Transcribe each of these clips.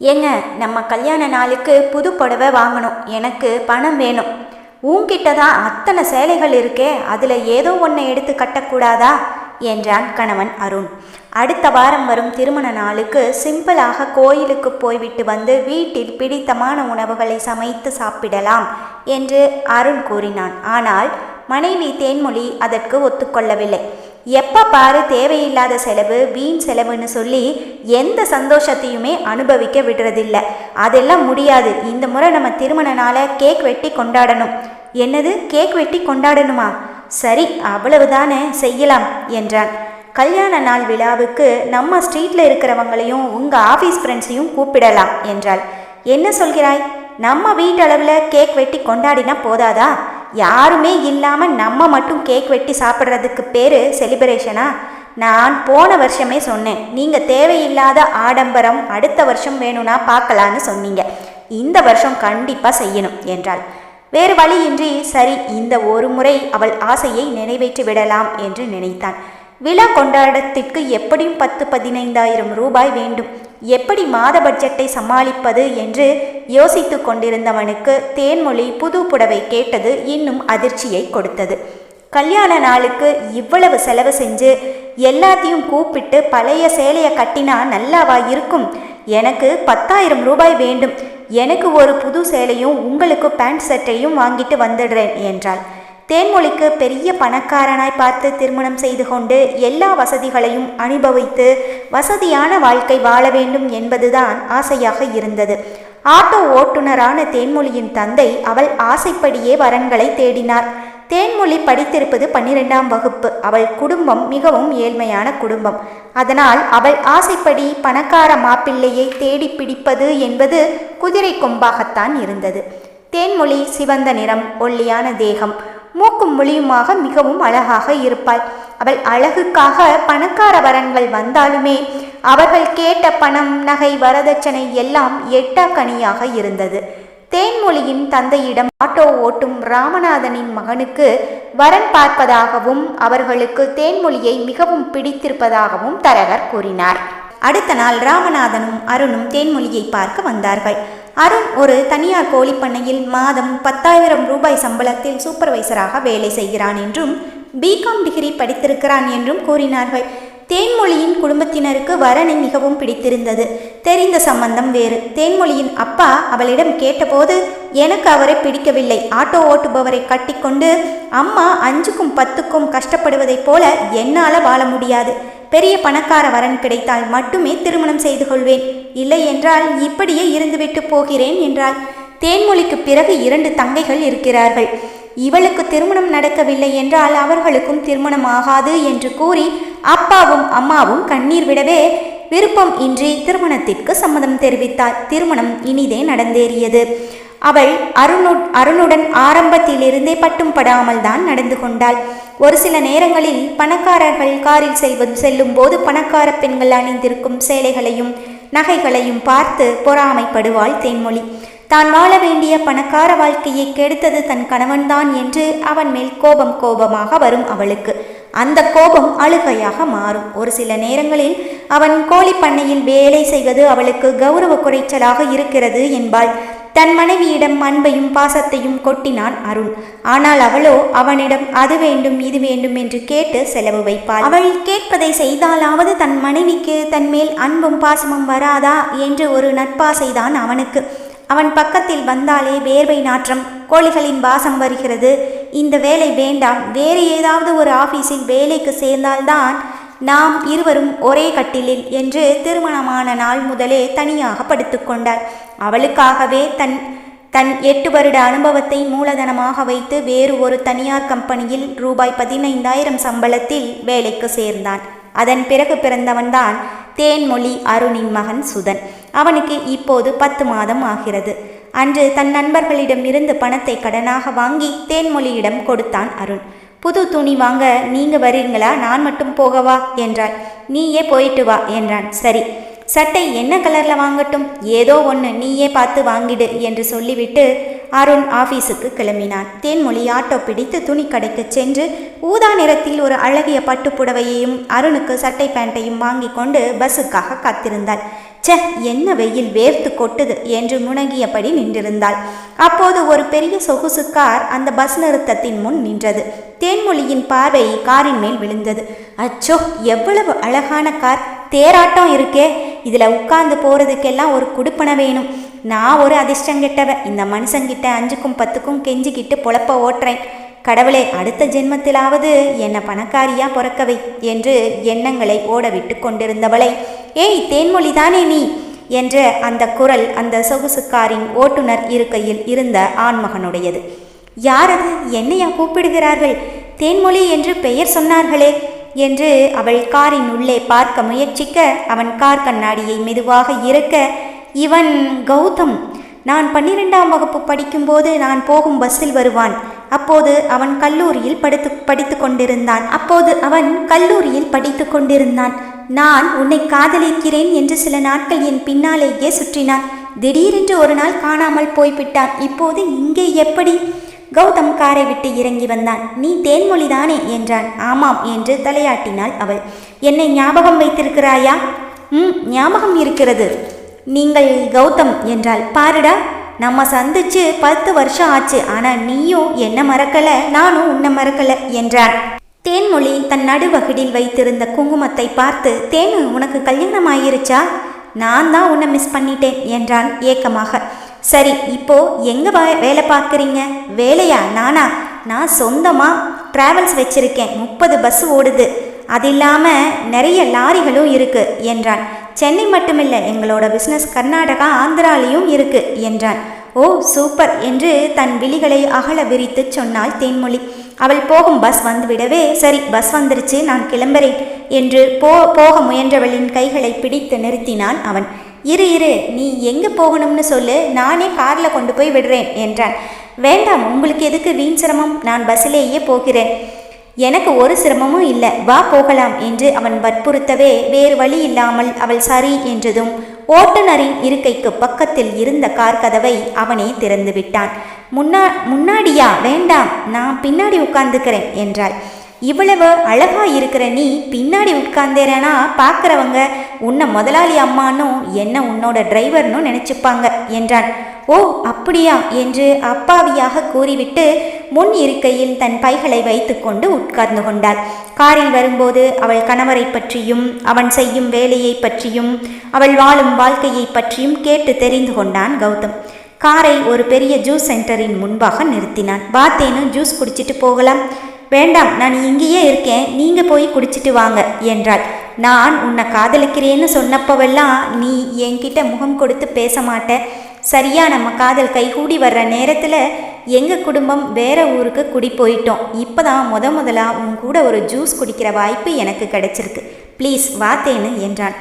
ஏங்க நம்ம கல்யாண நாளுக்கு புது புடவை வாங்கணும். எனக்கு பணம் வேணும். உன்கிட்ட தான் அத்தனை சேலைகள் இருக்கே அதில் ஏதோ ஒன்றை எடுத்து கட்டக்கூடாதா? என்றான் கணவன் அருண். அடுத்த வாரம் வரும் திருமண நாளுக்கு சிம்பிளாக கோயிலுக்கு போய்விட்டு வந்து வீட்டில் பிடித்தமான உணவுகளை சமைத்து சாப்பிடலாம் என்று அருண் கூறினான். ஆனால் மனைவி தேன்மொழி அதற்கு ஒத்துக்கொள்ளவில்லை. எப்போ பாரு தேவையில்லாத செலவு வீண் செலவுன்னு சொல்லி எந்த சந்தோஷத்தையுமே அனுபவிக்க விடுறதில்ல. அதெல்லாம் முடியாது. இந்த முறை நம்ம திருமண நாளை கேக் வெட்டி கொண்டாடணும். என்னது? கேக் வெட்டி கொண்டாடணுமா? சரி அவ்வளவுதானே செய்யலாம் என்றான். கல்யாண நாள் விழாவுக்கு நம்ம ஸ்ட்ரீட்டில் இருக்கிறவங்களையும் உங்கள் ஆஃபீஸ் ஃப்ரெண்ட்ஸையும் கூப்பிடலாம் என்றாள். என்ன சொல்கிறாய்? நம்ம வீட்டளவில் கேக் வெட்டி கொண்டாடினா போதாதா? யாருமே இல்லாமல் நம்ம மட்டும் கேக் வெட்டி சாப்பிட்றதுக்கு பேர் செலிப்ரேஷனா நான் போன வருஷமே சொன்னேன் நீங்கள் தேவையில்லாத ஆடம்பரம் அடுத்த வருஷம் வேணும்னா பார்க்கலான்னு சொன்னீங்க. இந்த வருஷம் கண்டிப்பாக செய்யணும் என்றாள். வேறு வழியின்றி சரி இந்த ஒரு முறை அவள் ஆசையை நிறைவேற்றி விடலாம் என்று நினைத்தான். விழா கொண்டாடத்திற்கு எப்படியும் பத்து பதினைந்தாயிரம் ரூபாய் வேண்டும். எப்படி மாத பட்ஜெட்டை சமாளிப்பது என்று யோசித்து கொண்டிருந்தவனுக்கு தேன்மொழி புது புடவை கேட்டது இன்னும் அதிர்ச்சியை கொடுத்தது. கல்யாண நாளுக்கு இவ்வளவு செலவு செஞ்சு எல்லாத்தையும் கூப்பிட்டு பழைய சேலையை கட்டினா நல்லாவா இருக்கும்? எனக்கு பத்தாயிரம் ரூபாய் வேண்டும். எனக்கு ஒரு புது சேலையும் உங்களுக்கு பேண்ட் சட்டையும் வாங்கிட்டு வந்துடுறேன் என்றாள். தேன்மொழிக்கு பெரிய பணக்காரனாய் பார்த்து திருமணம் செய்து கொண்டு எல்லா வசதிகளையும் அனுபவித்து வசதியான வாழ்க்கை வாழ வேண்டும் என்பதுதான் ஆசையாக இருந்தது. ஆட்டோ ஓட்டுநரான தேன்மொழியின் தந்தை அவள் ஆசைப்படியே வரன்களை தேடினார். தேன்மொழி படித்திருப்பது பன்னிரெண்டாம் வகுப்பு. அவள் குடும்பம் மிகவும் ஏழ்மையான குடும்பம். அதனால் அவள் ஆசைப்படி பணக்கார மாப்பிள்ளையை தேடி பிடிப்பது என்பது குதிரை கொம்பாகத்தான் இருந்தது. தேன்மொழி சிவந்த நிறம் ஒல்லியான தேகம். மூக்கும் மொழியுமாக மிகவும் அழகாக இருப்பாள். அவள் அழகுக்காக பணக்கார வரன்கள் வந்தாலுமே அவர்கள் கேட்ட பணம் நகை வரதட்சணை எல்லாம் எட்டாக்கனியாக இருந்தது. தேன்மொழியின் தந்தையிடம் ஆட்டோ ஓட்டும் ராமநாதனின் மகனுக்கு வரன் பார்ப்பதாகவும் அவர்களுக்கு தேன்மொழியை மிகவும் பிடித்திருப்பதாகவும் தரகர் கூறினார். அடுத்த நாள் ராமநாதனும் அருணும் தேன்மொழியை பார்க்க வந்தார்கள். அருண் ஒரு தனியார் கோழிப்பண்ணையில் மாதம் பத்தாயிரம் ரூபாய் சம்பளத்தில் சூப்பர்வைசராக வேலை செய்கிறான் என்றும் பிகாம் டிகிரி படித்திருக்கிறான் என்றும் கூறினார்கள். தேன்மொழியின் குடும்பத்தினருக்கு வரனை மிகவும் பிடித்திருந்தது. தெரிந்த சம்பந்தம் வேறு. தேன்மொழியின் அப்பா அவளிடம் கேட்டபோது எனக்கு அவரை பிடிக்கவில்லை. ஆட்டோ ஓட்டுபவரை கட்டிக்கொண்டு அம்மா அஞ்சுக்கும் பத்துக்கும் கஷ்டப்படுவதைப் போல என்னால் வாழ முடியாது. பெரிய பணக்கார வரன் கிடைத்தால் மட்டுமே திருமணம் செய்து கொள்வேன். இல்லை என்றால் இப்படியே இருந்துவிட்டு போகிறேன் என்றாள். தேன்மொழிக்கு பிறகு இரண்டு தங்கைகள் இருக்கிறார்கள். இவளுக்கு திருமணம் நடக்கவில்லை என்றால் அவர்களுக்கும் திருமணம் ஆகாது என்று கூறி அப்பாவும் அம்மாவும் கண்ணீர் விடவே விருப்பம் இன்றி திருமணத்திற்கு சம்மதம் தெரிவித்தார் திருமணம் இனிதே நடந்தேறியது. அவள் அருணு அருணுடன் ஆரம்பத்திலிருந்தே பட்டும் படாமல் தான் நடந்து கொண்டாள். ஒரு சில நேரங்களில் பணக்காரர்கள் காரில் செல்வது செல்லும் போது பணக்கார பெண்கள் அணிந்திருக்கும் சேலைகளையும் நகைகளையும் பார்த்து பொறாமைப்படுவாள் தேன்மொழி தான் வாழ வேண்டிய பணக்கார வாழ்க்கையை கெடுத்தது தன் கணவன்தான் என்று அவன் மேல் கோபம் கோபமாக வரும் அவளுக்கு. அந்த கோபம் அழுகையாக மாறும். ஒரு சில நேரங்களில் அவன் கோழி பண்ணையில் வேலை செய்வது அவளுக்கு கௌரவ குறைச்சலாக இருக்கிறது என்பாள். தன் மனைவியிடம் அன்பையும் பாசத்தையும் கொட்டினான் அருண். ஆனால் அவளோ அவனிடம் அது வேண்டும் இது வேண்டும் என்று கேட்டு செலவு வைப்பாள். அவள் கேட்பதை செய்தாலாவது தன் மனைவிக்கு தன் மேல் அன்பும் பாசமும் வராதா? என்று ஒரு நட்பாசைதான் அவனுக்கு. அவன் பக்கத்தில் வந்தாலே வேர்வை நாற்றம் கோழிகளின் வாசம் வருகிறது. இந்த வேலை வேண்டாம். வேறு ஏதாவது ஒரு ஆபீஸில் வேலைக்கு சேர்ந்தால்தான் நாம் இருவரும் ஒரே கட்டிலில் என்று திருமணமான நாள் முதலே தனியாக படுத்துக்கொண்டார் அவளுக்காகவே தன் தன் எட்டு வருட அனுபவத்தை மூலதனமாக வைத்து வேறு ஒரு தனியார் கம்பெனியில் ரூபாய் பதினைந்தாயிரம் சம்பளத்தில் வேலைக்கு சேர்ந்தான். அதன் பிறகு பிறந்தவன்தான் தேன்மொழி அருணின் மகன் சுதன். அவனுக்கு இப்போது பத்து மாதம் ஆகிறது. அன்று தன் நண்பர்களிடம் இருந்து பணத்தை கடனாக வாங்கி தேன்மொழியிடம் கொடுத்தான் அருண். புது துணி வாங்க நீங்க வரீங்களா நான் மட்டும் போகவா? என்றாள். நீயே போயிட்டு வா என்றான். சரி. சட்டை என்ன கலர்ல வாங்கட்டும்? ஏதோ ஒன்று நீயே பார்த்து வாங்கிடு என்று சொல்லிவிட்டு அருண் ஆபீஸுக்கு கிளம்பினான். தேன்மொழி ஆட்டோ பிடித்து துணி கடைக்கு சென்று ஊதா நிறத்தில் ஒரு அழகிய பட்டுப்புடவையையும் அருணுக்கு சட்டை பேண்ட்டையும் வாங்கி கொண்டு பஸ்ஸுக்காக காத்திருந்தாள். ச்சே என்ன வெயில் வேர்த்து கொட்டுது என்று முணங்கியபடி நின்றிருந்தாள். அப்போது ஒரு பெரிய சொகுசு கார் அந்த பஸ் நிறுத்தத்தின் முன் நின்றது. தேன்மொழியின் பார்வை காரின் மேல் விழுந்தது. அச்சோ எவ்வளவு அழகான கார். தேராட்டம் இருக்கே. இதில் உட்கார்ந்து போகிறதுக்கெல்லாம் ஒரு குடுப்பனை வேணும். நான் ஒரு அதிர்ஷ்டம் கெட்டவ இந்த மனுஷங்கிட்ட அஞ்சுக்கும் பத்துக்கும் கெஞ்சிக்கிட்டு பொழப்ப ஓட்டுறேன். கடவுளே அடுத்த ஜென்மத்திலாவது என்னை பணக்காரியா பிறக்கவை என்று எண்ணங்களை ஓடவிட்டு கொண்டிருந்தவளை. ஏய் தேன்மொழிதானே நீ? என்ற அந்த குரல் அந்த சொகுசுக்காரின் ஓட்டுநர் இருக்கையில் இருந்த ஆண்மகனுடையது. யார் அது? என்னையா கூப்பிடுகிறார்கள்? தேன்மொழி என்று பெயர் சொன்னார்களே என்று அவள் காரின் உள்ளே பார்க்க முயற்சிக்க அவன் கார் கண்ணாடியை மெதுவாக இறக்க இவன் கௌதம். நான் பன்னிரெண்டாம் வகுப்பு படிக்கும்போது நான் போகும் பஸ்ஸில் வருவான். அப்போது அவன் கல்லூரியில் படித்து படித்து கொண்டிருந்தான். அப்போது அவன் கல்லூரியில் படித்து கொண்டிருந்தான். நான் உன்னை காதலிக்கிறேன் என்று சில நாட்கள் என் பின்னாலேயே சுற்றினான். திடீரென்று ஒரு நாள் காணாமல் போய்விட்டான். இப்போது இங்கே எப்படி? கௌதம் காரை விட்டு இறங்கி வந்தான். நீ தேன்மொழிதானே? என்றான். ஆமாம் என்று தலையாட்டினாள் அவள். என்னை ஞாபகம் வைத்திருக்கிறாயா? ம் ஞாபகம் இருக்கிறது. நீங்கள் கௌதம் என்றாள். பாருடா நம்ம சந்திச்சு பத்து வருஷம் ஆச்சு ஆனா நீயும் என்ன மறக்கல நானும் உன்னை மறக்கல என்றான் தேன்மொழி தன் நடுவகிடில் வைத்திருந்த குங்குமத்தை பார்த்து தேனு உனக்கு கல்யாணம் ஆயிருச்சா நான் தான் உன்னை மிஸ் பண்ணிட்டேன் என்றான் ஏக்கமாக. சரி இப்போ எங்க வேலை பார்க்குறீங்க? வேலையா நானா? நான் சொந்தமா டிராவல்ஸ் வச்சிருக்கேன் முப்பது பஸ் ஓடுது. அது இல்லாமல் நிறைய லாரிகளும் இருக்கு என்றான். சென்னை மட்டுமில்லை எங்களோட பிஸ்னஸ் கர்நாடகா ஆந்திராலையும் இருக்கு என்றான். ஓ சூப்பர் என்று தன் விழிகளை அகல விரித்து சொன்னாள் தேன்மொழி. அவள் போகும் பஸ் வந்துவிடவே சரி பஸ் வந்துருச்சு நான் கிளம்புறேன் என்று போ போக முயன்றவளின் கைகளை பிடித்து நிறுத்தினான் அவன். இரு இரு நீ எங்கே போகணும்னு சொல்லு நானே காரில் கொண்டு போய் விடுறேன் என்றான். வேண்டாம் உங்களுக்கு எதுக்கு வீண் சிரமம்? நான் பஸ்ஸிலேயே போகிறேன். எனக்கு ஒரு சிரமமும் இல்லை. வா போகலாம் என்று அவன் வற்புறுத்தவே வேறு வழி இல்லாமல் அவள் சரி என்றதும் ஓட்டுநரின் இருக்கைக்கு பக்கத்தில் இருந்த கார் கதவை அவனே திறந்து விட்டான். முன்னா முன்னாடியா? வேண்டாம் நான் பின்னாடி உட்கார்ந்துக்கிறேன் என்றாள். இவ்வளவு அழகா இருக்கிற நீ பின்னாடி உட்கார்ந்தேறனா? பார்க்குறவங்க உன்னை முதலாளி அம்மானும் என்ன உன்னோட டிரைவர்னு நினச்சிப்பாங்க என்றான். ஓ அப்படியா? என்று அப்பாவியாக கூறிவிட்டு முன் இருக்கையில் தன் பைகளை வைத்துக்கொண்டு உட்கார்ந்து கொண்டாள். காரில் வரும்போது அவள் கணவரை பற்றியும் அவன் செய்யும் வேலையை பற்றியும் அவள் வாழும் வாழ்க்கையை பற்றியும் கேட்டு தெரிந்து கொண்டான் கௌதம். காரை ஒரு பெரிய ஜூஸ் சென்டரின் முன்பாக நிறுத்தினான். வாத்தேனும் ஜூஸ் குடிச்சிட்டு போகலாம். வேண்டாம் நான் இங்கேயே இருக்கேன். நீங்க போய் குடிச்சிட்டு வாங்க என்றாள். நான் உன்னை காதலிக்கிறேன்னு சொன்னப்பவெல்லாம் நீ என்கிட்ட முகம் கொடுத்து பேச மாட்டேன் சரியா நம்ம காதல் கைகூடி வர்ற நேரத்தில் எங்கள் குடும்பம் வேற ஊருக்கு குடி போயிட்டோம். இப்போ தான் முத முதலாக உன் கூட ஒரு ஜூஸ் குடிக்கிற வாய்ப்பு எனக்கு கிடைச்சிருக்கு. ப்ளீஸ் வாத்தேன்னு என்றான்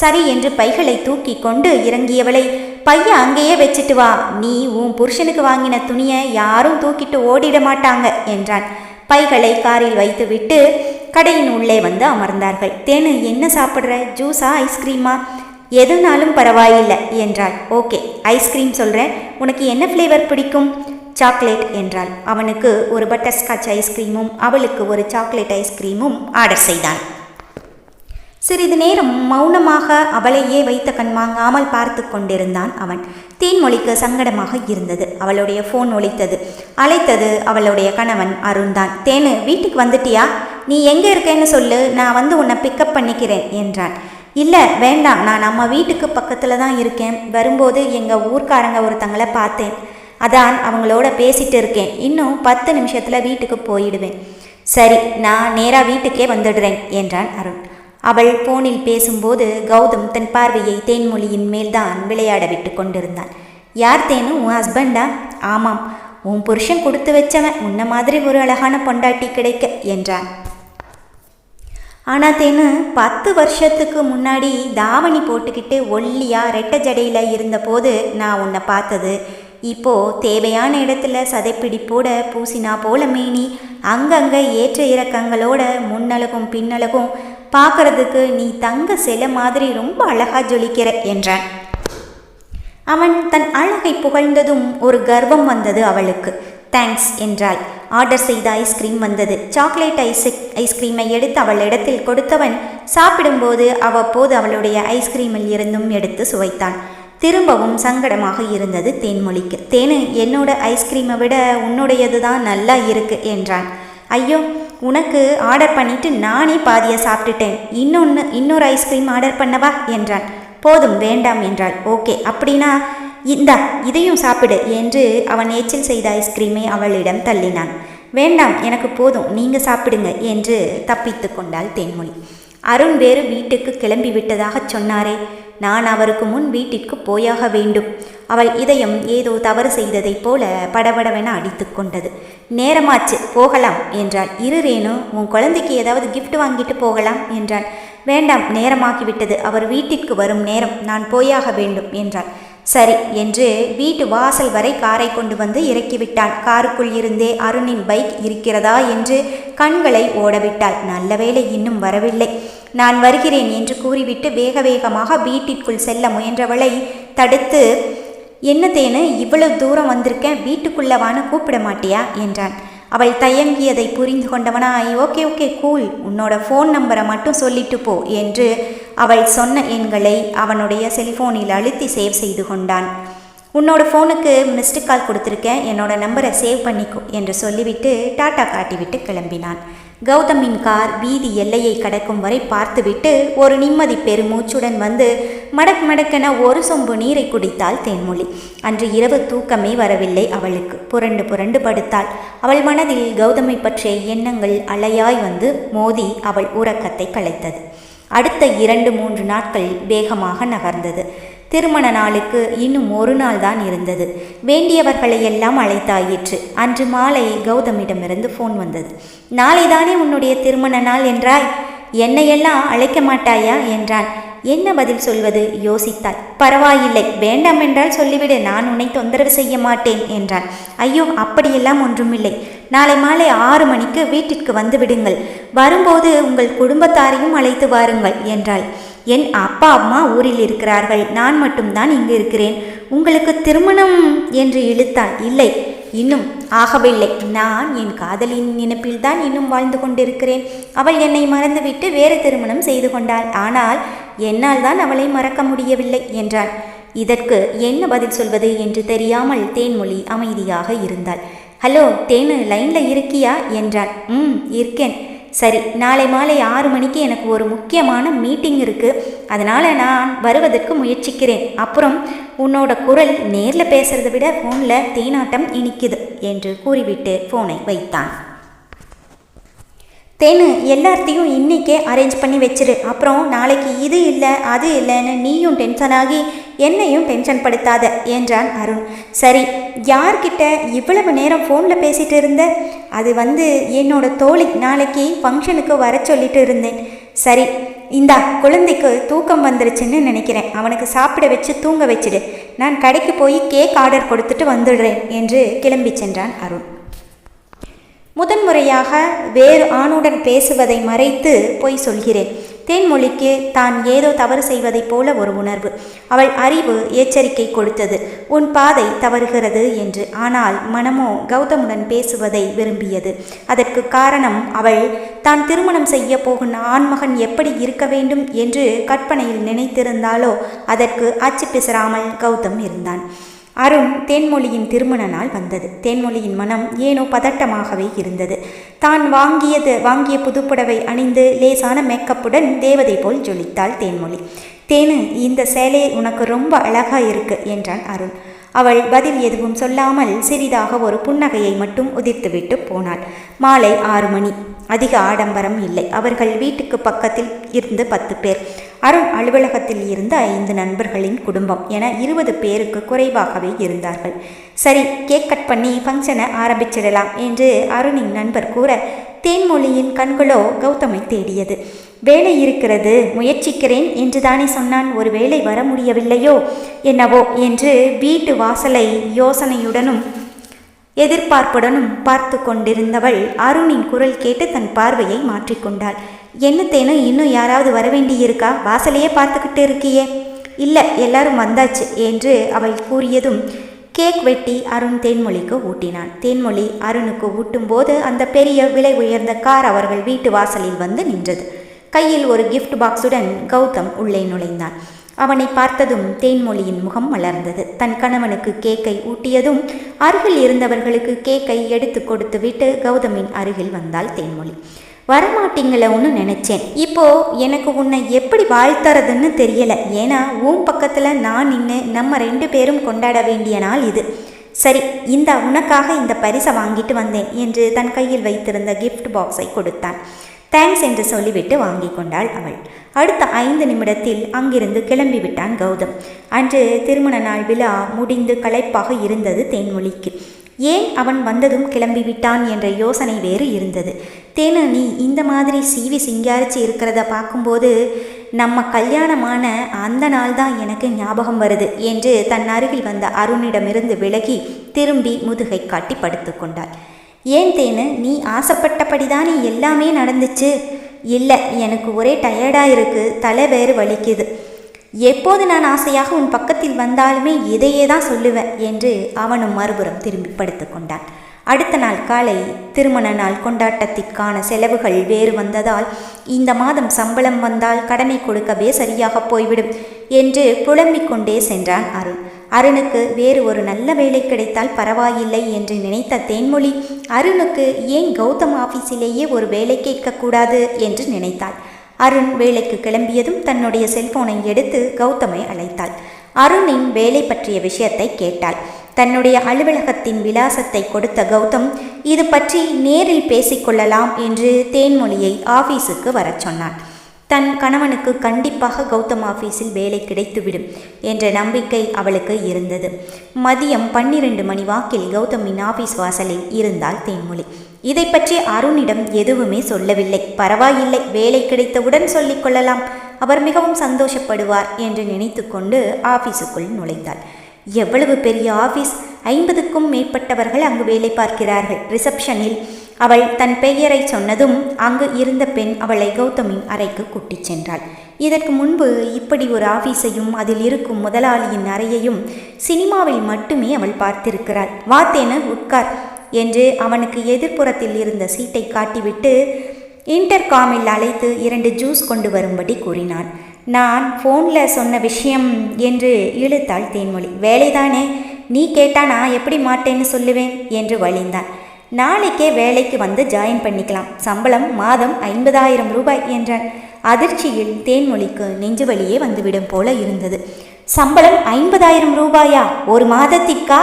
சரி என்று பைகளை தூக்கி கொண்டு இறங்கியவளை பைய அங்கேயே வச்சுட்டு வா. நீ உன் புருஷனுக்கு வாங்கின துணியை யாரும் தூக்கிட்டு ஓடிட மாட்டாங்க என்றான் பைகளை காரில் வைத்துவிட்டு கடையின் உள்ளே வந்து அமர்ந்தார்கள். தேனு என்ன சாப்பிட்ற? ஜூஸா ஐஸ்கிரீமா எதுனாலும் பரவாயில்லை என்றாள். ஓகே ஐஸ்கிரீம் சொல்கிறேன் உனக்கு என்ன ஃப்ளேவர் பிடிக்கும்? சாக்லேட் என்றாள். அவனுக்கு ஒரு பட்டர்ஸ்காட்ச் ஐஸ்கிரீமும் அவளுக்கு ஒரு சாக்லேட் ஐஸ்கிரீமும் ஆர்டர் செய்தான். சிறிது நேரம் மௌனமாக அவளையே வைத்த கண்மாங்காமல் பார்த்து கொண்டிருந்தான் அவன். தேன்மொழிக்கு சங்கடமாக இருந்தது. அவளுடைய ஃபோன் ஒழித்தது அழைத்தது அவளுடைய கணவன் அருண்தான். தேனு வீட்டுக்கு வந்துட்டியா? நீ எங்கே இருக்கேன்னு சொல்லு. நான் வந்து உன்னை பிக்கப் பண்ணிக்கிறேன் என்றான். இல்லை வேண்டாம். நான் நம்ம வீட்டுக்கு பக்கத்தில் தான் இருக்கேன். வரும்போது எங்கள் ஊர்க்காரங்க ஒருத்தங்களை பார்த்தேன். அதான் அவங்களோட பேசிட்டு இருக்கேன். இன்னும் பத்து நிமிஷத்தில் வீட்டுக்கு போயிடுவேன். சரி நான் நேராக வீட்டுக்கே வந்துடுறேன் என்றான் அருண். அவள் போனில் பேசும்போது கௌதம் தன் பார்வையை தேன்மொழியின் மேல்தான் விளையாட விட்டு கொண்டிருந்தான். யார் தேனு? உன் ஹஸ்பண்டா ஆமாம். உன் புருஷன் கொடுத்து வச்சவன். உன்ன மாதிரி ஒரு அழகான பொண்டாட்டி கிடைக்க என்றான். ஆனால் தேனு பத்து வருஷத்துக்கு முன்னாடி தாவணி போட்டுக்கிட்டு ஒல்லியா ரெட்டை ஜடையில் இருந்தபோது நான் உன்னை பார்த்தது. இப்போ தேவையான இடத்துல சதைப்பிடிப்போட பூசினா போல மேனி. அங்கங்கே ஏற்ற இறக்கங்களோட முன்னழகும் பின்னழகும் பார்க்கறதுக்கு நீ தங்க சிலை மாதிரி ரொம்ப அழகா ஜொலிக்கிற என்றான். அவன் தன் அழகை புகழ்ந்ததும் ஒரு கர்வம் வந்தது அவளுக்கு. தேங்க்ஸ் என்றாள். ஆர்டர் செய்த ஐஸ்கிரீம் வந்தது. சாக்லேட் ஐஸ் ஐஸ்கிரீமை எடுத்து அவள் இடத்தில் கொடுத்தவன் சாப்பிடும்போது அவ்வப்போது அவளுடைய ஐஸ்கிரீமில் இருந்தும் எடுத்து சுவைத்தான். திரும்பவும் சங்கடமாக இருந்தது தேன்மொழிக்கு. தேனு என்னோட ஐஸ்கிரீமை விட உன்னுடையது தான் நல்லா இருக்கு என்றான். ஐயோ உனக்கு ஆர்டர் பண்ணிட்டு நானே பாதியை சாப்பிட்டுட்டேன். இன்னொன்று இன்னொரு ஐஸ்கிரீம் ஆர்டர் பண்ணவா? என்றான். போதும் வேண்டாம் என்றாள். ஓகே அப்படின்னா இந்தா இதையும் சாப்பிடு என்று அவன் ஏச்சல் செய்த ஐஸ்கிரீமை அவளிடம் தள்ளினான். வேண்டாம் எனக்கு போதும் நீங்கள் சாப்பிடுங்க என்று தப்பித்து கொண்டாள் தேன்மொழி. அருண் வேறு வீட்டுக்கு கிளம்பி விட்டதாகச் சொன்னாரே நான் அவருக்கு முன் வீட்டிற்கு போயாக வேண்டும். அவள் இதயம் ஏதோ தவறு செய்ததைப் போல படபடவென அடித்து கொண்டது. நேரமாச்சு போகலாம் என்றாள். இரு ரேணு உன் குழந்தைக்கு ஏதாவது கிஃப்ட் வாங்கிட்டு போகலாம் என்றாள். வேண்டாம் நேரமாகிவிட்டது அவர் வீட்டிற்கு வரும் நேரம் நான் போயாக வேண்டும் என்றாள். சரி என்று வீட்டு வாசல் வரை காரை கொண்டு வந்து இறக்கிவிட்டான். காருக்குள் இருந்தே அருணின் பைக் இருக்கிறதா என்று கண்களை ஓடவிட்டாள். நல்ல வேளை இன்னும் வரவில்லை. நான் வருகிறேன் என்று கூறிவிட்டு வேக வேகமாக வீட்டிற்குள் செல்ல முயன்றவளை தடுத்து என்ன தேனு இவ்வளவு தூரம் வந்திருக்கேன். வீட்டுக்குள்ளவான கூப்பிட மாட்டியா? என்றான். அவள் தயங்கியதை புரிந்து கொண்டவனாய் ஓகே ஓகே கூல். உன்னோட ஃபோன் நம்பரை மட்டும் சொல்லிட்டு போ என்று அவள் சொன்ன எண்களை அவனுடைய செல்ஃபோனில் அழுத்தி சேவ் செய்து கொண்டான். உன்னோட ஃபோனுக்கு மிஸ்டு கால் கொடுத்துருக்கேன். என்னோட நம்பரை சேவ் பண்ணிக்கோ என்று சொல்லிவிட்டு டாட்டா காட்டிவிட்டு கிளம்பினான். கௌதமின் கார் வீதி எல்லையை கடக்கும் வரை பார்த்துவிட்டு ஒரு நிம்மதி பெருமூச்சுடன் வந்து மடக் மடக்கென ஒரு சொம்பு நீரை குடித்தாள் தேன்மொழி. அன்று இரவு தூக்கமே வரவில்லை அவளுக்கு. புரண்டு புரண்டு படுத்தாள். அவள் மனதில் கௌதமை பற்றிய எண்ணங்கள் அலையாய் வந்து மோதி அவள் உறக்கத்தை கலைத்தது. அடுத்த இரண்டு மூன்று நாட்கள் வேகமாக நகர்ந்தது. திருமண நாளுக்கு இன்னும் ஒரு நாள் தான் இருந்தது. வேண்டியவர்களை எல்லாம் அழைத்தாயிற்று. அன்று மாலை கௌதமிடமிருந்து ஃபோன் வந்தது. நாளைதானே உன்னுடைய திருமண நாள் என்றாய்? என்னையெல்லாம் அழைக்க மாட்டாயா? என்றான். என்ன பதில் சொல்வது? யோசித்தாள். பரவாயில்லை. வேண்டாம் என்றால் சொல்லிவிடு. நான் உன்னை தொந்தரவு செய்ய மாட்டேன் என்றான் ஐயோ அப்படியெல்லாம் ஒன்றுமில்லை. நாளை மாலை ஆறு மணிக்கு வீட்டிற்கு வந்து விடுங்கள். வரும்போது உங்கள் குடும்பத்தாரையும் அழைத்து வாருங்கள் என்றாள். என் அப்பா அம்மா ஊரில் இருக்கிறார்கள். நான் மட்டும்தான் இங்கு இருக்கிறேன். உங்களுக்கு திருமணம் என்று இழுத்தாள். இல்லை இன்னும் ஆகவில்லை. நான் என் காதலின் நினைப்பில்தான் இன்னும் வாழ்ந்து கொண்டிருக்கிறேன். அவள் என்னை மறந்துவிட்டு வேறு திருமணம் செய்து கொண்டாள். ஆனால் என்னால் தான் அவளை மறக்க முடியவில்லை என்றான் இதற்கு என்ன பதில் சொல்வது என்று தெரியாமல் தேன்மொழி அமைதியாக இருந்தாள். ஹலோ தேனு லைன்ல இருக்கியா? என்றான் ம் இருக்கேன். சரி நாளை மாலை ஆறு மணிக்கு எனக்கு ஒரு முக்கியமான மீட்டிங் இருக்கு. அதனால நான் வருவதற்கு முயற்சிக்கிறேன். அப்புறம் உன்னோட குரல் நேரில் பேசுறதை விட ஃபோனில் தேனாட்டம் இனிக்குது என்று கூறிவிட்டு ஃபோனை வைத்தான். தேனு எல்லாத்தையும் இன்னைக்கே அரேஞ்ச் பண்ணி வச்சிரு. அப்புறம் நாளைக்கு இது இல்லை அது இல்லைன்னு நீயும் டென்ஷன் ஆகி என்னையும் டென்ஷன் படுத்தாத என்றான் அருண். சரி யார்கிட்ட இவ்வளவு நேரம் ஃபோனில் பேசிகிட்டு இருந்த? அது வந்து என்னோட தோழி நாளைக்கு ஃபங்க்ஷனுக்கு வர சொல்லிட்டு இருந்தேன். சரி இந்தா குழந்தைக்கு தூக்கம் வந்துருச்சுன்னு நினைக்கிறேன். அவனுக்கு சாப்பிட வச்சு தூங்க வச்சிடு. நான் கடைக்கு போய் கேக் ஆர்டர் கொடுத்துட்டு வந்துடுறேன் என்று கிளம்பி சென்றான் அருண். முதன்முறையாக வேறு ஆணுடன் பேசுவதை மறைத்து பொய் சொல்கிறேன். தேன்மொழிக்கு தான் ஏதோ தவறு செய்வதைப் போல ஒரு உணர்வு. அவள் அறிவு எச்சரிக்கை கொடுத்தது. உன் பாதை தவறுகிறது என்று. ஆனால் மனமோ கௌதமுடன் பேசுவதை விரும்பியது. அதற்கு காரணம் அவள் தான் திருமணம் செய்ய போகும் ஆண்மகன் எப்படி இருக்க வேண்டும் என்று கற்பனையில் நினைத்திருந்தாலோ அதற்கு அச்சு பிசராமல் கௌதம் இருந்தான். அருண் தேன்மொழியின் திருமண நாள் வந்தது. தேன்மொழியின் மனம் ஏனோ பதட்டமாகவே இருந்தது. தான் வாங்கியது வாங்கிய புதுப்புடவை அணிந்து லேசான மேக்கப்புடன் தேவதை போல் ஜொலித்தாள் தேன்மொழி. தேனு இந்த சேலை உனக்கு ரொம்ப அழகா இருக்கு என்றான் அருண். அவள் பதில் எதுவும் சொல்லாமல் சிறிதாக ஒரு புன்னகையை மட்டும் உதிர்த்துவிட்டு போனாள். மாலை ஆறு மணி. அதிக ஆடம்பரம் இல்லை. அவர்கள் வீட்டுக்கு பக்கத்தில் இருந்து பத்து பேர். அருண் அலுவலகத்தில் இருந்த ஐந்து நண்பர்களின் குடும்பம் என இருபது பேருக்கு குறைவாகவே இருந்தார்கள். சரி கேக் கட் பண்ணி ஃபங்க்ஷனை ஆரம்பிச்சிடலாம் என்று அருணின் நண்பர் கூற தேன்மொழியின் கண்களோ கௌதமை தேடியது. வேலை இருக்கிறது முயற்சிக்கிறேன் என்று தானே சொன்னான். ஒரு வேலை வர முடியவில்லையோ என்னவோ என்று வீட்டு வாசலை யோசனையுடனும் எதிர்பார்ப்புடனும் பார்த்து கொண்டிருந்தவள் அருணின் குரல் கேட்டு தன் பார்வையை மாற்றிக்கொண்டாள் என்னத்தேனும் இன்னும் யாராவது வர வேண்டியிருக்கா வாசலையே பார்த்துக்கிட்டு இருக்கியே. இல்லை எல்லாரும் வந்தாச்சு என்று அவள் கூறியதும் கேக் வெட்டி அருண் தேன்மொழிக்கு ஊட்டினான். தேன்மொழி அருணுக்கு ஊட்டும்போது அந்த பெரிய விலை உயர்ந்த கார் அவர்கள் வீட்டு வாசலில் வந்து நின்றது. கையில் ஒரு கிஃப்ட் பாக்ஸுடன் கௌதம் உள்ளே நுழைந்தான். அவனை பார்த்ததும் தேன்மொழியின் முகம் மலர்ந்தது. தன் கணவனுக்கு கேக்கை ஊட்டியதும் அருகில் இருந்தவர்களுக்கு கேக்கை எடுத்து கொடுத்து விட்டு கௌதமின் அருகில் வந்தாள் தேன்மொழி. வரமாட்டீங்கள ஒன்று நினச்சேன். இப்போ எனக்கு உன்னை எப்படி வாழ்த்துறதுன்னு தெரியல. ஏன்னா உன் பக்கத்தில் நான் நின்று நம்ம ரெண்டு பேரும் கொண்டாட வேண்டிய நாள் இது. சரி இந்த உனக்காக இந்த பரிசை வாங்கிட்டு வந்தேன் என்று தன் கையில் வைத்திருந்த கிஃப்ட் பாக்ஸை கொடுத்தான். தேங்க்ஸ் என்று சொல்லிவிட்டு வாங்கி கொண்டாள் அவள். அடுத்த ஐந்து நிமிடத்தில் அங்கிருந்து கிளம்பி விட்டான் கௌதம். அன்று திருமண நாள் விழா முடிந்து களைப்பாக இருந்தது தேன்மொழிக்கு. ஏன் அவன் வந்ததும் கிளம்பி விட்டான் என்ற யோசனை வேறு இருந்தது. தேனு நீ இந்த மாதிரி சீவி சிங்காரிச்சு இருக்கிறத பார்க்கும்போது நம்ம கல்யாணமான அந்த நாள் தான் எனக்கு ஞாபகம் வருது என்று தன் அருகில் வந்த அருணிடமிருந்து விலகி திரும்பி முதுகை காட்டி படுத்து கொண்டாள். ஏன் தேனு நீ ஆசைப்பட்டபடிதானே எல்லாமே நடந்துச்சு? இல்லை எனக்கு ஒரே டயர்டாக இருக்குது தலை வேறு வலிக்குது. எப்போது நான் ஆசையாக உன் பக்கத்தில் வந்தாலுமே இதையே தான் சொல்லுவேன் என்று அவனும் மறுபுறம் திரும்பி படுத்து கொண்டான். அடுத்த நாள் காலை திருமண நாள் கொண்டாட்டத்திற்கான செலவுகள் வேறு வந்ததால் இந்த மாதம் சம்பளம் வந்தால் கடனை கொடுக்கவே சரியாக போய்விடும் என்று புலம்பிக் கொண்டே சென்றான் அருண். அருணுக்கு வேறு ஒரு நல்ல வேலை கிடைத்தால் பரவாயில்லை என்று நினைத்த தேன்மொழி அருணுக்கு ஏன் கௌதம் ஆஃபீஸிலேயே ஒரு வேலை கேட்கக்கூடாது என்று நினைத்தாள். அருண் வேலைக்கு கிளம்பியதும் தன்னுடைய செல்போனை எடுத்து கௌதமை அழைத்தாள். அருணின் வேலை பற்றிய விஷயத்தை கேட்டாள். தன்னுடைய அலுவலகத்தின் விலாசத்தை கொடுத்த கௌதம் இது பற்றி நேரில் பேசிக்கொள்ளலாம் என்று தேன்மொழியை ஆபீஸுக்கு வரச் சொன்னான். தன் கணவனுக்கு கண்டிப்பாக கௌதம் ஆஃபீஸில் வேலை கிடைத்துவிடும் என்ற நம்பிக்கை அவளுக்கு இருந்தது. மதியம் பன்னிரண்டு மணி வாக்கில் கௌதமின் ஆஃபீஸ் வாசலில் இருந்தால் தேன்மொழி. இதை பற்றி அருணிடம் எதுவுமே சொல்லவில்லை. பரவாயில்லை வேலை கிடைத்தவுடன் சொல்லிக்கொள்ளலாம் அவர் மிகவும் சந்தோஷப்படுவார் என்று நினைத்து கொண்டு ஆஃபீஸுக்குள் நுழைந்தாள். எவ்வளவு பெரிய ஆஃபீஸ் ஐம்பதுக்கும் மேற்பட்டவர்கள் அங்கு வேலை பார்க்கிறார்கள். ரிசப்ஷனில் அவள் தன் பெயரை சொன்னதும் அங்கு இருந்த பெண் அவளை கௌதமின் அறைக்கு கூட்டிச் சென்றாள். இதற்கு முன்பு இப்படி ஒரு ஆபீஸையும் அதில் இருக்கும் முதலாளியின் அறையையும் சினிமாவில் மட்டுமே அவள் பார்த்திருக்கிறாள். வாத்தேன உட்கார் என்று அவனுக்கு எதிர்ப்புறத்தில் இருந்த சீட்டை காட்டிவிட்டு இன்டர்காமில் அழைத்து இரண்டு ஜூஸ் கொண்டு வரும்படி கூறினான் நான் ஃபோனில் சொன்ன விஷயம் என்று இழுத்தாள் தேன்மொழி. வேலைதானே? நீ கேட்டா நான் எப்படி மாட்டேன்னு சொல்லுவேன்? என்று வழிந்தான். நாளைக்கே வேலைக்கு வந்து ஜாயின் பண்ணிக்கலாம். சம்பளம் மாதம் ஐம்பதாயிரம் ரூபாய் என்றான். அதிர்ச்சியில் தேன்மொழிக்கு நெஞ்சு வழியே வந்துவிடும் போல இருந்தது. சம்பளம் ஐம்பதாயிரம் ரூபாயா? ஒரு மாதத்திற்கா?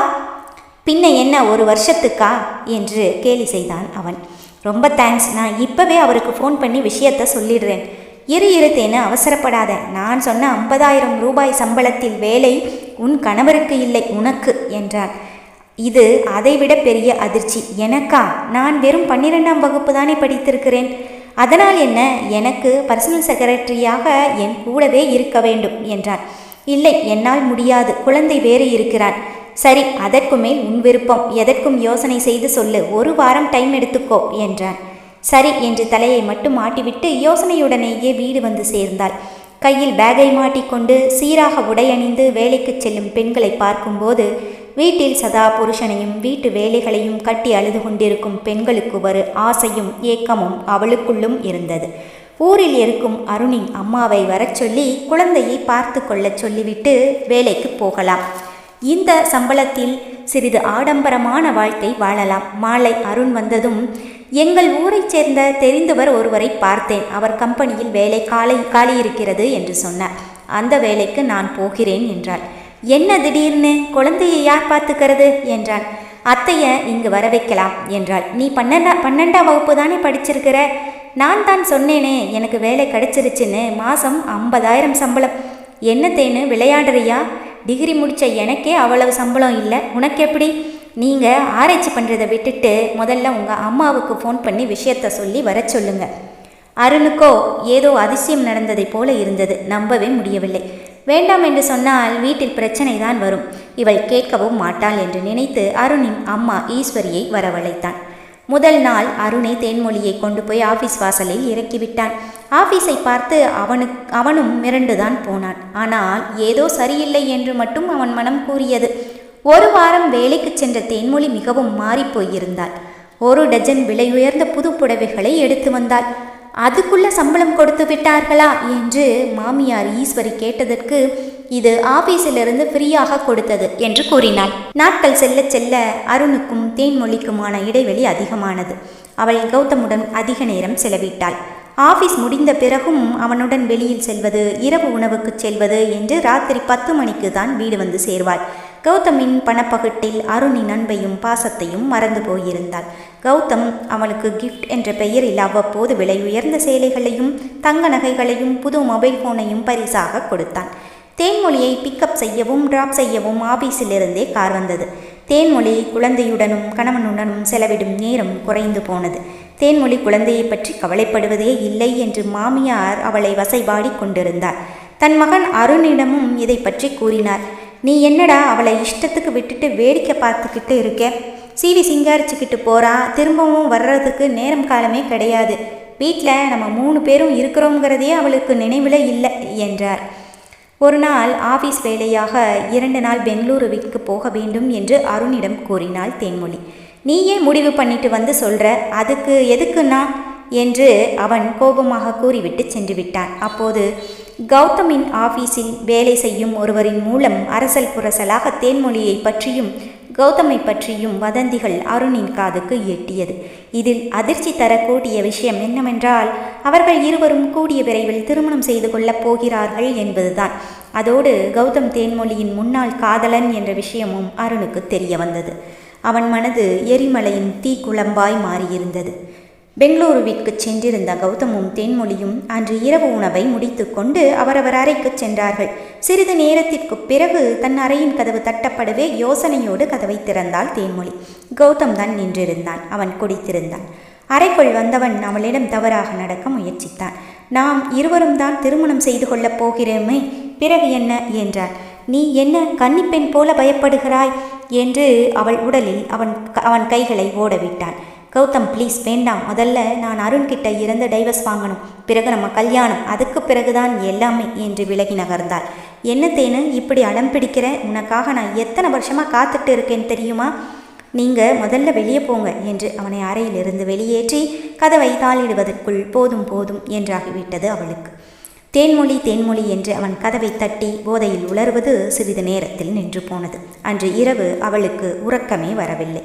பின்ன என்ன ஒரு வருஷத்துக்கா? என்று கேலி செய்தான் அவன். ரொம்ப தேங்க்ஸ் நான் இப்போவே அவருக்கு ஃபோன் பண்ணி விஷயத்த சொல்லிடுறேன். இரு இருத்தேன்னு அவசரப்படாத. நான் சொன்ன ஐம்பதாயிரம் ரூபாய் சம்பளத்தில் வேலை உன் கணவருக்கு இல்லை உனக்கு என்றார். இது அதைவிட பெரிய அதிர்ச்சி. எனக்கா? நான் வெறும் பன்னிரெண்டாம் வகுப்பு தானே படித்திருக்கிறேன். அதனால் என்ன? எனக்கு பர்சனல் செக்ரட்டரியாக என் கூடவே இருக்க வேண்டும் என்றார். இல்லை என்னால் முடியாது. குழந்தை வேறு இருக்கிறான் சரி அதற்கு மேல் உன் விருப்பம். எதற்கும் யோசனை செய்து சொல்லு. ஒரு வாரம் டைம் எடுத்துக்கோ என்றான் சரி என்று தலையை மட்டும் மாட்டிவிட்டு யோசனையுடனேயே வீடு வந்து சேர்ந்தாள். கையில் பேகை மாட்டிக்கொண்டு சீராக உடையணிந்து வேலைக்கு செல்லும் பெண்களை பார்க்கும்போது வீட்டில் சதா புருஷனையும் வீட்டு வேலைகளையும் கட்டி அழுது கொண்டிருக்கும் பெண்களுக்கு ஒரு ஆசையும் ஏக்கமும் அவளுக்குள்ளும் இருந்தது. ஊரில் இருக்கும் அருணின் அம்மாவை வரச் சொல்லி குழந்தையை பார்த்து கொள்ளச் சொல்லிவிட்டு வேலைக்கு போகலாம். இந்த சம்பளத்தில் சிறிது ஆடம்பரமான வாழ்க்கை வாழலாம். மாலை அருண் வந்ததும் எங்கள் ஊரைச் சேர்ந்த தெரிந்தவர் ஒருவரை பார்த்தேன். அவர் கம்பெனியில் வேலை காலை காலியிருக்கிறது என்று சொன்னார். அந்த வேலைக்கு நான் போகிறேன் என்றாள். என்ன திடீர்னு? குழந்தையை யார் பார்த்துக்கிறது? என்றான். அத்தைய இங்கு வர வைக்கலாம் என்றாள். நீ பன்னெண்டா பன்னெண்டாம் வகுப்பு தானே படிச்சிருக்கிற? நான் தான் சொன்னேனே எனக்கு வேலை கிடைச்சிருச்சுன்னு. மாதம் ஐம்பதாயிரம் சம்பளம். என்ன தேனு விளையாடுறியா? டிகிரி முடித்த எனக்கே அவ்வளவு சம்பளம் இல்லை. உனக்கு எப்படி நீங்கள் ஆராய்ச்சி பண்ணுறதை விட்டுட்டு முதல்ல உங்கள் அம்மாவுக்கு ஃபோன் பண்ணி விஷயத்த சொல்லி வர சொல்லுங்க. அருணுக்கோ ஏதோ அதிசயம் நடந்ததைப் போல இருந்தது. நம்பவே முடியவில்லை. வேண்டாம் என்று சொன்னால் வீட்டில் பிரச்சனை தான் வரும். இவள் கேட்கவும் மாட்டாள் என்று நினைத்து அருணின் அம்மா ஈஸ்வரியை வரவழைத்தான். முதல் நாள் அருணை தேன்மொழியை கொண்டு போய் ஆஃபீஸ் வாசலில் இறக்கிவிட்டான். ஆஃபீஸை பார்த்து அவனுக்கு அவனும் மிரண்டுதான் போனான். ஆனால் ஏதோ சரியில்லை என்று மட்டும் அவன் மனம் கூறியது. ஒரு வாரம் வேலைக்கு சென்ற தேன்மொழி மிகவும் மாறிப்போயிருந்தாள் ஒரு டஜன் விலையுயர்ந்த புது புடவைகளை எடுத்து வந்தாள். அதுக்குள்ள சம்பளம் கொடுத்து விட்டார்களா? என்று மாமியார் ஈஸ்வரி கேட்டதற்கு இது ஆபீஸிலிருந்து ஃப்ரீயாக கொடுத்தது என்று கூறினாள். நாட்கள் செல்ல செல்ல அருணுக்கும் தேன்மொழிக்குமான இடைவெளி அதிகமானது. அவள் கௌதமுடன் அதிக நேரம் செலவிட்டாள். ஆபீஸ் முடிந்த பிறகும் அவனுடன் வெளியில் செல்வது இரவு உணவுக்கு செல்வது என்று ராத்திரி பத்து மணிக்கு தான் வீடு வந்து சேர்வாள். கௌதமின் பணப்பகுட்டில் அருணின் அன்பையும் பாசத்தையும் மறந்து போயிருந்தாள். கௌதம் அவளுக்கு கிஃப்ட் என்ற பெயரில் அவ்வப்போது விலை உயர்ந்த சேலைகளையும் தங்க நகைகளையும் புது மொபைல் போனையும் பரிசாக கொடுத்தான். தேன்மொழியை பிக்கப் செய்யவும் டிராப் செய்யவும் ஆபீஸிலிருந்தே கார் வந்தது. தேன்மொழி குழந்தையுடனும் கணவனுடனும் செலவிடும் நேரம் குறைந்து போனது. தேன்மொழி குழந்தையை பற்றி கவலைப்படுவதே இல்லை என்று மாமியார் அவளை வசைபாடி கொண்டிருந்தார். தன் மகன் அருணிடமும் இதை பற்றி கூறினார். நீ என்னடா அவளை இஷ்டத்துக்கு விட்டுட்டு வேடிக்கை பார்த்துக்கிட்டு இருக்க? சீவி சிங்காரிச்சுக்கிட்டு போறா திரும்பவும் வர்றதுக்கு நேரம் காலமே கிடையாது. வீட்டில் நம்ம மூணு பேரும் இருக்கிறோங்கிறதே அவளுக்கு நினைவில் இல்லை என்றார். ஒரு நாள் ஆஃபீஸ் வேலையாக இரண்டு நாள் பெங்களூருவிற்கு போக வேண்டும் என்று அருணிடம் கூறினாள் தேன்மொழி. நீயே முடிவு பண்ணிட்டு வந்து சொல்ற அதுக்கு எதுக்குன்னா என்று அவன் கோபமாக கூறிவிட்டு சென்று விட்டான். அப்போது கௌதமின் ஆபீஸில் வேலை செய்யும் ஒருவரின் மூலம் அரசல் புரசலாக தேன்மொழியை பற்றியும் கௌதமை பற்றியும் வதந்திகள் அருணின் காதுக்கு எட்டியது. இதில் அதிர்ச்சி தரக்கூடிய விஷயம் என்னவென்றால் அவர்கள் இருவரும் கூடிய விரைவில் திருமணம் செய்து கொள்ளப் போகிறார்கள் என்பதுதான். அதோடு கௌதம் தேன்மொழியின் முன்னாள் காதலன் என்ற விஷயமும் அருணுக்கு தெரிய வந்தது. அவன் மனது எரிமலையின் தீக்குழம்பாய் மாறியிருந்தது. பெங்களூருவிற்கு சென்றிருந்த கௌதமும் தேன்மொழியும் அன்று இரவு உணவை முடித்துக்கொண்டு அவரவர் அறைக்கு சென்றார்கள். சிறிது நேரத்திற்கு பிறகு தன் அறையின் கதவு தட்டப்படவே யோசனையோடு கதவை திறந்தாள் தேன்மொழி. கௌதம் தான் நின்றிருந்தான். அவன் குடித்திருந்தான். அறைக்குள் வந்தவன் அவளிடம் தவறாக நடக்க முயற்சித்தான். நாம் இருவரும் தான் திருமணம் செய்து கொள்ளப் போகிறோமே பிறகு என்ன? என்றார் நீ என்ன கன்னிப்பெண் போல பயப்படுகிறாய்? என்று அவள் உடலில் அவன் அவன் கைகளை ஓடவிட்டான். கௌதம் ப்ளீஸ் வேண்டாம். முதல்ல நான் அருண்கிட்ட இருந்து டைவர்ஸ் வாங்கணும். பிறகு நம்ம கல்யாணம். அதுக்கு பிறகுதான் எல்லாமே என்று விலகி நகர்ந்தாள். என்ன தேனு இப்படி அடம் பிடிக்கிற? உனக்காக நான் எத்தனை வருஷமாக காத்துட்டு இருக்கேன் தெரியுமா? நீங்கள் முதல்ல வெளியே போங்க என்று அவனை அறையிலிருந்து வெளியேற்றி கதவை தாளிடுவதற்குள் போதும் போதும் என்றாகிவிட்டது அவளுக்கு. தேன்மொழி தேன்மொழி என்று அவன் கதவை தட்டி போதையில் உலர்வது சிறிது நேரத்தில் நின்று போனது. அன்று இரவு அவளுக்கு உறக்கமே வரவில்லை.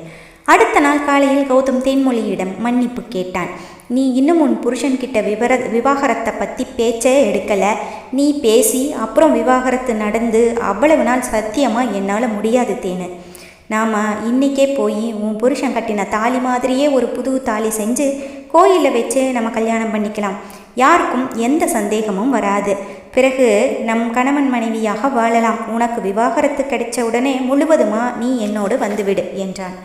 அடுத்த நாள் காலையில் கௌதம் தேன்மொழியிடம் மன்னிப்பு கேட்டான். நீ இன்னும் உன் புருஷன்கிட்ட விவர விவாகரத்தை பற்றி பேச்சே எடுக்கலை. நீ பேசி அப்புறம் விவாகரத்து நடந்து அவ்வளவு நாள் சத்தியமாக என்னால் முடியாது தேனு. நாம் இன்றைக்கே போய் உன் புருஷன் கட்டின தாலி மாதிரியே ஒரு புது தாலி செஞ்சு கோயிலில் வச்சு நம்ம கல்யாணம் பண்ணிக்கலாம். யாருக்கும் எந்த சந்தேகமும் வராது. பிறகு நம் கணவன் மனைவியாக வாழலாம். உனக்கு விவாகரத்து கிடைச்ச உடனே முழுவதுமா நீ என்னோடு வந்துவிடு என்றான்.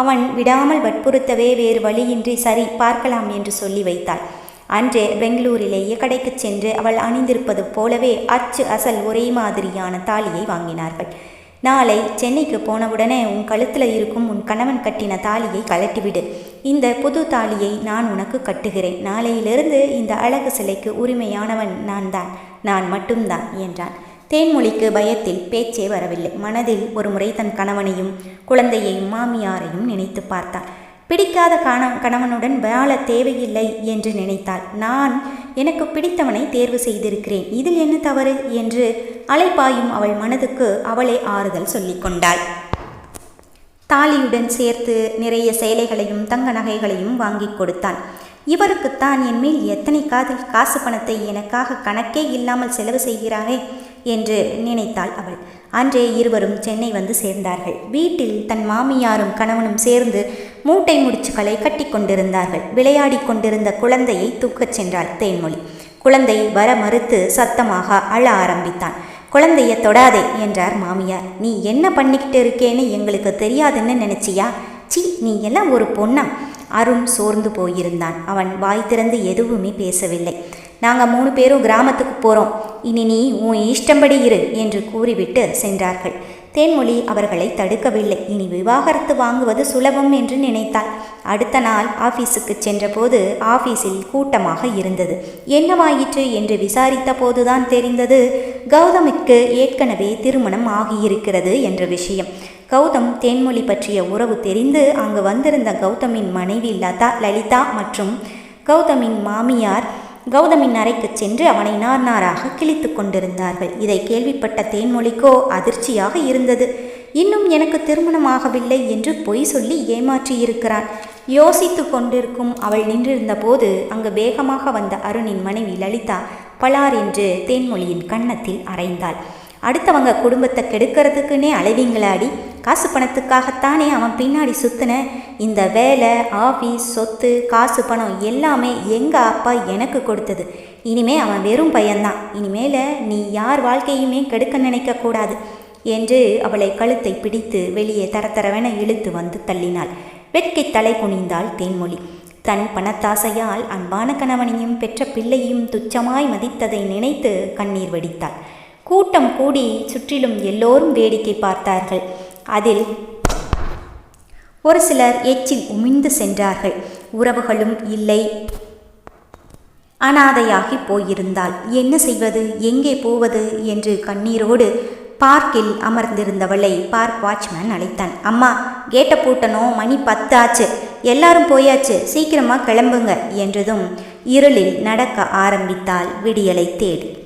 அவன் விடாமல் வற்புறுத்தவே வேறு வழியின்றி சரி பார்க்கலாம் என்று சொல்லி வைத்தாள். அன்றே பெங்களூரிலேயே கடைக்கு சென்று அவள் அணிந்திருப்பது போலவே அச்சு அசல் ஒரே மாதிரியான தாலியை வாங்கினார்கள். நாளை சென்னைக்கு போனவுடனே உன் கழுத்தில் இருக்கும் உன் கணவன் கட்டின தாலியை கலட்டிவிடு இந்த புது தாலியை நான் உனக்கு கட்டுகிறேன். நாளையிலிருந்து இந்த அழகு சிலைக்கு உரிமையானவன் நான் தான் நான் மட்டும்தான் என்றான். தேன்மொழிக்கு பயத்தில் பேச்சே வரவில்லை. மனதில் ஒரு முறை தன் கணவனையும் குழந்தையையும் மாமியாரையும் நினைத்து பார்த்தாள். பிடிக்காத கண கணவனுடன் வாழ தேவையில்லை என்று நினைத்தாள். நான் எனக்கு பிடித்தவனை தேர்வு செய்திருக்கிறேன். இதில் என்ன தவறு? என்று அலைப்பாயும் அவள் மனதுக்கு அவளே ஆறுதல் சொல்லிக் கொண்டாள். தாலியுடன் சேர்த்து நிறைய சேலைகளையும் தங்க நகைகளையும் வாங்கி கொடுத்தான் இவருக்குத்தான் என் மேல் எத்தனை காதல் காசு பணத்தை எனக்காக கணக்கே இல்லாமல் செலவு செய்கிறாரே. என்று நினைத்தாள் அவள். அன்றே இருவரும் சென்னை வந்து சேர்ந்தார்கள். வீட்டில் தன் மாமியாரும் கணவனும் சேர்ந்து மூட்டை முடிச்சுகளை கட்டி கொண்டிருந்தார்கள். விளையாடி கொண்டிருந்த குழந்தையை தூக்கச் சென்றாள் தேன்மொழி. குழந்தை வர மறுத்து சத்தமாக அழ ஆரம்பித்தான். குழந்தைய தொடாதே என்றார் மாமியார். நீ என்ன பண்ணிக்கிட்டு இருக்கேன்னு எங்களுக்கு தெரியாதுன்னு நினைச்சியா? சி நீ எல்லாம் ஒரு பொண்ணா? அருண் சோர்ந்து போயிருந்தான். அவன் வாய் திறந்து எதுவுமே பேசவில்லை. நாங்கள் மூணு பேரும் கிராமத்துக்கு போகிறோம் இனி நீ உன் இஷ்டம்படி இரு என்று கூறிவிட்டு சென்றார்கள். தேன்மொழி அவர்களை தடுக்கவில்லை. இனி விவாகரத்து வாங்குவது சுலபம் என்று நினைத்தாள். அடுத்த நாள் ஆபீஸுக்கு சென்றபோது ஆபீஸில் கூட்டமாக இருந்தது. என்னவாயிற்று என்று விசாரித்த போதுதான் தெரிந்தது கௌதமிற்கு ஏற்கனவே திருமணம் ஆகியிருக்கிறது என்ற விஷயம். கௌதம் தேன்மொழி பற்றிய உறவு தெரிந்து அங்கு வந்திருந்த கௌதமின் மனைவி லதா லலிதா மற்றும் கௌதமின் மாமியார் கௌதமின் அறைக்கு சென்று அவனை நார் நாராக கிழித்து கொண்டிருந்தார்கள். இதை கேள்விப்பட்ட தேன்மொழிக்கோ அதிர்ச்சியாக இருந்தது. இன்னும் எனக்கு திருமணமாகவில்லை என்று பொய் சொல்லி ஏமாற்றியிருக்கிறான். யோசித்து கொண்டிருக்கும் அவள் நின்றிருந்த போது அங்கு வேகமாக வந்த அருணின் மனைவி லலிதா பலார் என்று தேன்மொழியின் கன்னத்தில் அறைந்தாள். அடுத்தவங்க குடும்பத்தை கெடுக்கிறதுக்குன்னே அலைவீங்களாடி. காசு பணத்துக்காகத்தானே அவன் பின்னாடி சுத்தின இந்த வேலை ஆஃபீஸ் சொத்து காசு பணம் எல்லாமே எங்கள் அப்பா எனக்கு கொடுத்தது. இனிமே அவன் வெறும் பையன்தான். இனிமேல நீ யார் வாழ்க்கையுமே கெடுக்க நினைக்கக்கூடாது என்று அவளை கழுத்தை பிடித்து வெளியே தரத்தரவென இழுத்து வந்து தள்ளினாள். வெட்கை தலை குனிந்தாள் தேன்மொழி. தன் பணத்தாசையால் அன்பான கணவனையும் பெற்ற பிள்ளையும் துச்சமாய் மதித்ததை நினைத்து கண்ணீர் வடித்தாள். கூட்டம் கூடி சுற்றிலும் எல்லோரும் வேடிக்கை பார்த்தார்கள். அதில் ஒரு சிலர் எச்சில் உமிழ்ந்து சென்றார்கள். உறவுகளும் இல்லை. அனாதையாகி போயிருந்தாள். என்ன செய்வது? எங்கே போவது? என்று கண்ணீரோடு பார்க்கில் அமர்ந்திருந்தவளை பார்க் வாட்ச்மேன் அழைத்தான். அம்மா கேட்டை பூட்டணும் மணி பத்தாச்சு எல்லாரும் போயாச்சு. சீக்கிரமா கிளம்புங்க என்றதும் இருளில் நடக்க ஆரம்பித்தாள் விடியலை தேடி.